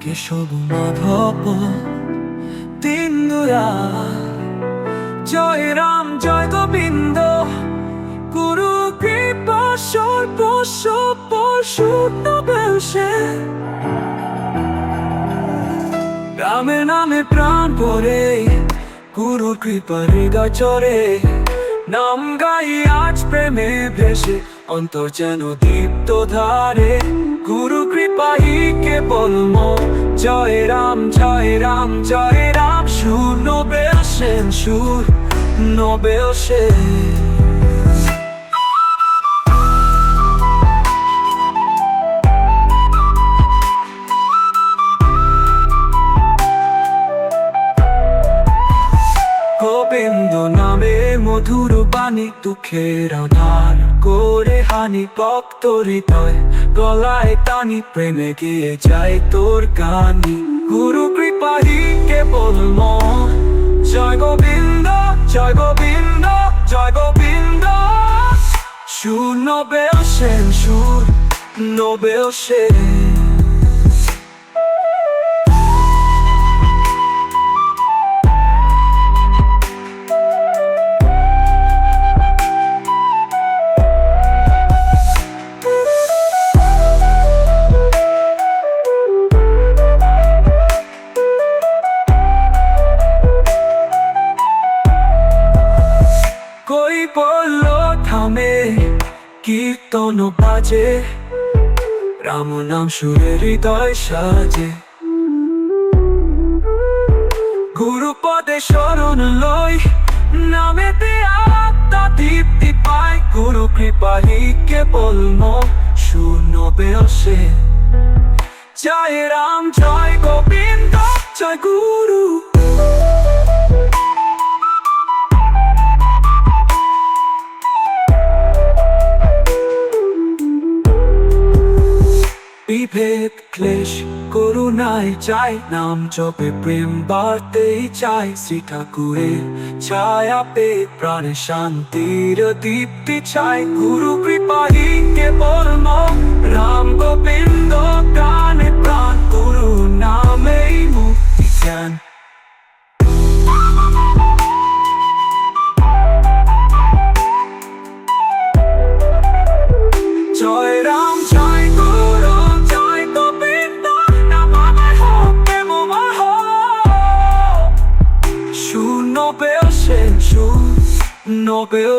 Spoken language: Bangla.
কেশব মাধব তিন্দুরা জয় রাম, জয় গোবিন্দ, গুরু কৃপা নামে প্রাণ পরে গুরু কৃপা হৃদয় চরে। নাম গাই আজ প্রেমে ভেসে, অন্তর যেন দীপ্ত ধারে। গুরু কৃপা হি কেবল মো। জয় রাম জয় রাম জয় রাম। সুর নোবেল সেন, সুর নোবেল সেন। গোবিন্দ নামে মধুর বাণী, দুঃখের আধার করে হানি ভক্ত হৃদয় গলায় টানি, প্রেমে গিয়ে যায় তোর গানি। গুরু কৃপাহি কেবল মন। জয় গোবিন্দ জয় গোবিন্দ জয় গোবিন্দ। সুর নোবেল সেন সুর নোবেল সেন কীর্তন বাজে। রাম নাম সুরে হৃদয় সাজে। গুরু পদে শরণ লই নামেতে আত্মা দীপ্তি পায়। গুরু কৃপাহি কেবল মন শূন্য বেসে জয় রাম, জয় গোবিন্দ, জয় গুরু। বিভেদ, ক্লেশ, করুণায় চাই, নাম জপে, প্রেম বাড়তেই চাই। শ্রী ঠাকুরের ছায়া পে প্রাণে শান্তির দীপ্তি চাই। গুরু কৃপাহী কেবল রাম গোবিন্দ শূন্য বেল